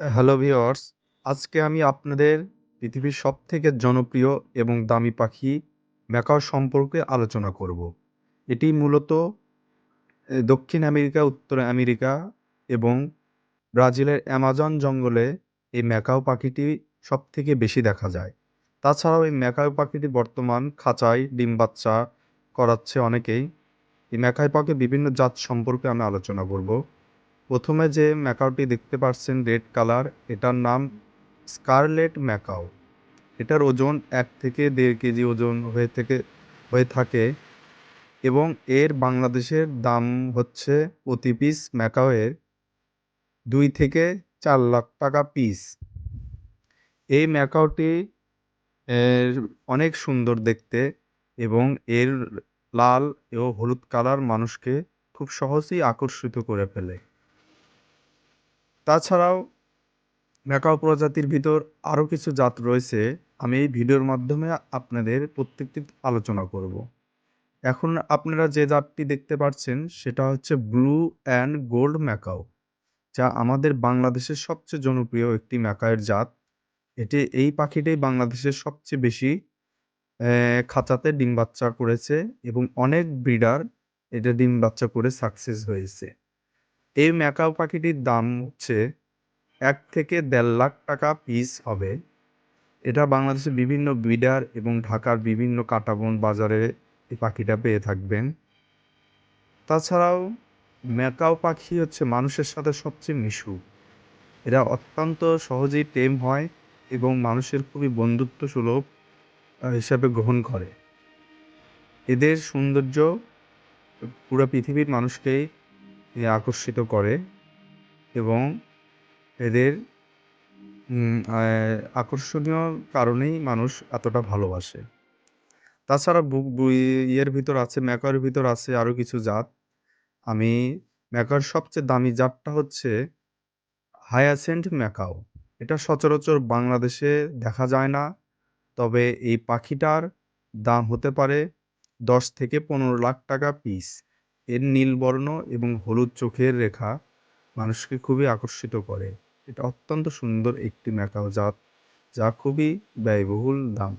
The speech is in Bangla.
হ্যালো ভিওর্স আজকে আমি আপনাদের পৃথিবীর সবথেকে জনপ্রিয় এবং দামি পাখি ম্যাকাও সম্পর্কে আলোচনা করব। এটি মূলত দক্ষিণ আমেরিকা, উত্তর আমেরিকা এবং ব্রাজিলের অ্যামাজন জঙ্গলে এই ম্যাকাও পাখিটি সবথেকে বেশি দেখা যায়। তাছাড়াও এই ম্যাকাও পাখিটি বর্তমান খাঁচায় ডিম বাচ্চা করাচ্ছে অনেকেই। এই ম্যাকাও পাখির বিভিন্ন জাত সম্পর্কে আমি আলোচনা করব। প্রথমে যে ম্যাকাওটি দেখতে পাচ্ছেন রেড কালার, এটার নাম স্কারলেট ম্যাকাও এটার ওজন এক থেকে দেড় কেজি ওজন হয়ে থেকে, হয়ে থাকে এবং এর বাংলাদেশের দাম হচ্ছে প্রতি পিস ম্যাকাওয়ের দুই থেকে চার লাখ টাকা পিস। এই ম্যাকাওটি অনেক সুন্দর দেখতে এবং এর লাল ও হলুদ কালার মানুষকে খুব সহজেই আকর্ষিত করে ফেলে। তাছাড়াও ম্যাকাও প্রজাতির ভিতর আরও কিছু জাত রয়েছে, আমি এই ভিডিওর মাধ্যমে আপনাদের প্রত্যেকটি আলোচনা করব। এখন আপনারা যে জাতটি দেখতে পাচ্ছেন, সেটা হচ্ছে ব্লু অ্যান্ড গোল্ড ম্যাকাও, যা আমাদের বাংলাদেশের সবচেয়ে জনপ্রিয় একটি ম্যাকাওয়ের জাত। এটি এই পাখিটাই বাংলাদেশের সবচেয়ে বেশি খাঁচাতে ডিম বাচ্চা করেছে এবং অনেক ব্রিডার এটা ডিম বাচ্চা করে সাকসেস হয়েছে। এই ম্যাকাও পাখিটির দাম হচ্ছে এক থেকে দেড় লাখ টাকা পিস হবে। এটা বাংলাদেশের বিভিন্ন ব্রিডার এবং ঢাকার বিভিন্ন কাটাবন বাজারে এই পাখিটা পেয়ে থাকবেন। তাছাড়াও ম্যাকাও পাখি হচ্ছে মানুষের সাথে সবচেয়ে মিশু। এরা অত্যন্ত সহজেই টেম হয় এবং মানুষের খুবই বন্ধুত্ব সুলভ হিসাবে গ্রহণ করে। এদের সৌন্দর্য পুরো পৃথিবীর মানুষকেই আকর্ষিত করে এবং এদের আকর্ষণীয় কারণেই মানুষ এতটা ভালোবাসে। তাছাড়া বু বু- ইয়ের ভিতর আছে ম্যাকাওয়ের ভিতর আছে আরও কিছু জাত। আমি ম্যাকার সবচেয়ে দামি জাতটা হচ্ছে হায়াসেন্ট ম্যাকাও। এটা সচরাচর বাংলাদেশে দেখা যায় না, তবে এই পাখিটার দাম হতে পারে দশ থেকে পনেরো লাখ টাকা পিস এর নীল বর্ণ এবং হলুদ চোখের রেখা মানুষকে খুবই আকর্ষিত করে। এটা অত্যন্ত সুন্দর একটি ম্যাকাও জাত, যা খুবই ব্যয়বহুল দাম।